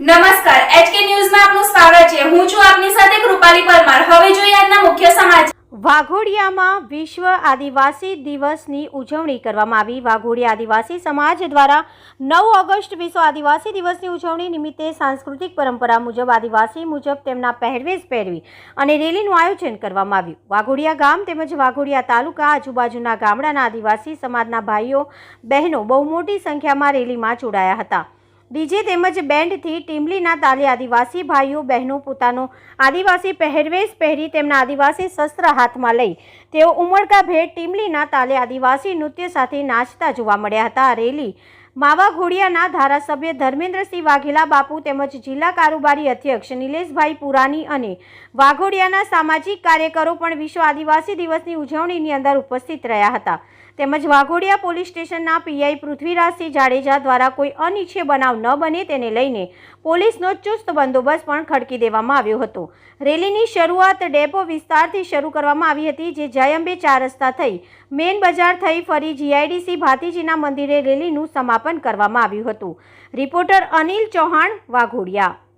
નમસ્કાર એચકે ન્યૂઝમાં આપનું સ્વાગત છે. હું છું આપની સાથે કૃપાલી પરમાર. હવે જોઈએ આજના મુખ્ય સમાચાર. વાઘોડિયામાં વિશ્વ આદિવાસી દિવસની ઉજવણી કરવામાં આવી. વાઘોડિયા આદિવાસી સમાજ દ્વારા નવ ઓગસ્ટ વિશ્વ આદિવાસી દિવસની ઉજવણી નિમિત્તે સાંસ્કૃતિક પરંપરા મુજબ, આદિવાસી મુજબ તેમના પહેરવેશ પહેરવી અને રેલીનું આયોજન કરવામાં આવ્યું. વાઘોડિયા ગામ તેમજ વાઘોડિયા તાલુકા આજુબાજુના ગામડાના આદિવાસી સમાજના ભાઈઓ, બહેનો બહુ મોટી સંખ્યામાં રેલીમાં જોડાયા હતા. ડીજે તેમજ બેન્ડથી ટીમલીના તાલે આદિવાસી ભાઈઓ, બહેનો પોતાનો આદિવાસી પહેરવેશ પહેરી તેમના આદિવાસી શસ્ત્ર હાથમાં લઈ તેઓ ઉમળકા ભેટ ટીમલીના તાલે આદિવાસી નૃત્ય સાથે નાચતા જોવા મળ્યા હતા. આ રેલી માવા ઘોડિયાના ધારાસભ્ય ધર્મેન્દ્રસિંહ વાઘેલા બાપુ તેમજ જિલ્લા કારોબારી અધ્યક્ષ નિલેશભાઈ પુરાણી અને વાઘોડિયાના સામાજિક કાર્યકરો પણ વિશ્વ આદિવાસી દિવસની ઉજવણીની અંદર ઉપસ્થિત રહ્યા હતા. તેમજ વાઘોડિયા પોલીસ સ્ટેશનના પીઆઈ પૃથ્વીરાજસિંહ જાડેજા દ્વારા કોઈ અનિચ્છે બનાવ ન બને તેને લઈને પોલીસનો ચુસ્ત બંદોબસ્ત પણ ખડકી દેવામાં આવ્યો હતો. રેલીની શરૂઆત ડેપો વિસ્તારથી શરૂ કરવામાં આવી હતી, જે જયંબે ચાર રસ્તા થઈ મેન બજાર થઈ ફરી જીઆઈડીસી ભાતીજીના મંદિરે રેલીનું સમાપન કરવામાં આવ્યું હતું. રિપોર્ટર અનિલ ચૌહાણ વાઘોડિયા.